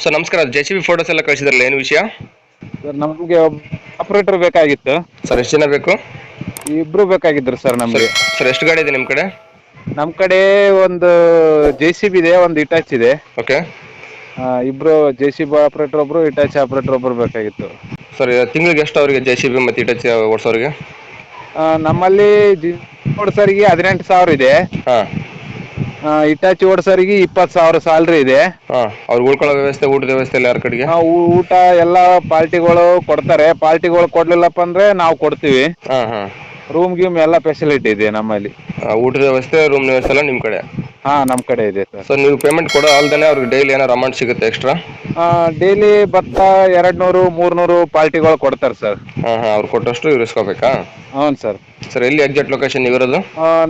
Sir ನಮಸ್ಕಾರ J C B photos ಎಲ್ಲ ಕಳಿಸಿದ್ರಲ್ಲ ಏನು ವಿಷಯ? ಸರ್ ನಮಗೆ ಆಪರೇಟರ್ ಬೇಕಾಗಿತ್ತು. ಸರ್ ಎಷ್ಟು ಜನ ಬೇಕು? ಇಬ್ರು ಬೇಕಾಗಿದ್ರು ಸರ್ ನಮಗೆ. ಸರ್ ಎಷ್ಟು ಗಾಡಿ ಇದೆ ನಿಮ್ಮ ಕಡೆ? ನಮ್ಮ ಕಡೆ ಒಂದು ಜೆ ಸಿ ಬಿ ಇದೆ ಒಂದು ಇಟಾಚ್ ಇದೆ. ಓಕೆ ಆ, ಇಬ್ರು ಜೆ ಸಿ ಬಿ ಆಪರೇಟರ್ ಒಬ್ರು ಇಟಾಚ್ ಆಪರೇಟರ್ ಒಬ್ರು ಬೇಕಾಗಿತ್ತು. ಸರ್ ತಿಂಗಳಿಗೆ ಎಷ್ಟು ಅವರಿಗೆ ಜೆ ಸಿ ಬಿ ಮತ್ತು ಇಟಚ್ ಓಡಿಸೋರಿಗೆ? ಆ, ನಮ್ಮಲ್ಲಿ ಜಿ ಹದಿನೆಂಟು ಸಾವಿರ ಇದೆ. ಹಾಂ. ಇಟಾಚಿ ಓಡಿಸೋರಿಗೆ ಇಪ್ಪತ್ತು ಸಾವಿರ ಸ್ಯಾಲ್ರಿ ಇದೆ. ಹಾಂ ಅವ್ರಿಗೆ ಉಳ್ಕೊಳ್ಳೋ ವ್ಯವಸ್ಥೆ ಊಟದ ವ್ಯವಸ್ಥೆ ಎಲ್ಲ ಯಾರ ಕಡೆಗೆ? ಆ, ಊ- ಊಟ ಎಲ್ಲ ಪಾರ್ಟಿಗಳು ಕೊಡ್ತಾರೆ. ಪಾರ್ಟಿಗಳು ಕೊಡ್ಲಿಲ್ಲಪ್ಪ ಅಂದ್ರೆ ನಾವು ಕೊಡ್ತೀವಿ. ಹಾಂ ಹಾಂ. ರೂಮ್ ಗೀಮ್ ಎಲ್ಲ ಫೆಸಿಲಿಟಿ ಇದೆ ನಮ್ಮಲ್ಲಿ. ಊಟದ ವ್ಯವಸ್ಥೆ ರೂಮ್ ವ್ಯವಸ್ಥೆ ಎಲ್ಲ ನಿಮ್ಮ ಕಡೆ? ಹಾ ನಮ್ಮ ಕಡೆ ಇದೆ ಸರ್. ಸರ್ ನೀವು ಪೇಮೆಂಟ್ ಕೊಡೋ ಅಲ್ದೇ ಅವ್ರಿಗೆ ಡೈಲಿ ಏನಾರು ಅಮೌಂಟ್ ಸಿಗುತ್ತೆ ಎಕ್ಸ್ಟ್ರಾ ಡೈಲಿ ಭತ್ತ ಎರಡು ನೂರು ಮೂರ್ನೂರು ಪಾರ್ಟಿಗಳು ಕೊಡ್ತಾರೆ ಸರ್. ಹಾಂ ಹಾಂ ಅವ್ರು ಕೊಟ್ಟಷ್ಟು ಇವ್ರು ಇಸ್ಕೋಬೇಕಾ ಹ್ಞೂ ಸರ್. ಸರ್ ಎಲ್ಲಿ ಎಕ್ಸಾಕ್ಟ್ ಲೊಕೇಶನ್ ಇರೋದು?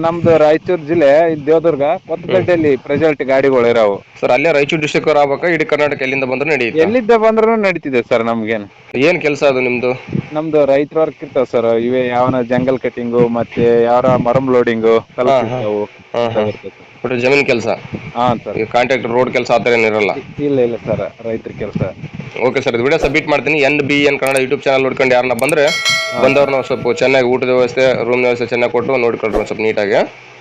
ನಮ್ದು ರಾಯಚೂರು ಜಿಲ್ಲೆ ಇದು ದೇವದುರ್ಗ ಕೊತ್ತಗಡ್ಡೆಯಲ್ಲಿ ಪ್ರೆಸೆಂಟ್ ಗಾಡಿಗಳು ಇರಾವು. ಸರ್ ಅಲ್ಲೇ ರಾಯಚೂರು ಡಿಸ್ಟಿಕ್ ಅವ್ರು ಆಗ್ಬೇಕಾ? ಇಡೀ ಕರ್ನಾಟಕ ಎಲ್ಲಿಂದ ಬಂದರೂ ನಡೆಯುತ್ತೆ ಎಲ್ಲಿದ್ದ ಬಂದ್ರೂ ನಡೀತಿದೆ ಸರ್ ನಮ್ಗೇನು. ಏನು ಕೆಲಸ ಅದು ನಿಮ್ಮದು ನಮ್ದು ರೈತರ ವರ್ಕ್ ಇರ್ತಾವ ಸರ್ ಇವೇ ಯಾವನ ಜಂಗಲ್ ಕಟ್ಟಿಂಗು ಮತ್ತೆ ಯಾವ ಮರಮ್ ಲೋಡಿಂಗು ಹಾಂ ಒಟ್ಟು ಜಮೀನ್ ಕೆಲಸ? ಹಾಂ ಸರ್. ಈಗ ಕಾಂಟ್ರಾಕ್ಟರ್ ರೋಡ್ ಕೆಲಸ ಆ ಥರ ಏನಿರಲ್ಲ? ಇಲ್ಲ ಇಲ್ಲ ಸರ್. ರೈತರ ಕೆಲಸ. Okay sir. ಇದು ವಿಡಿಯೋ ಸಬ್ಮಿಟ್ ಮಾಡ್ತೀನಿ. N B N Kannada YouTube channel ನೋಡ್ಕೊಂಡು ಯಾರನ್ನ ಬಂದ್ರೆ ಬಂದವ್ರನ್ನ ಸ್ವಲ್ಪ ಚೆನ್ನಾಗಿ ಊಟದ ವ್ಯವಸ್ಥೆ ರೂಮ್ ವ್ಯವಸ್ಥೆ ಚೆನ್ನಾಗಿ ಕೊಟ್ಟು ನೋಡ್ಕೊಳ್ರಿ ಸ್ವಲ್ಪ ನೀಟಾಗಿ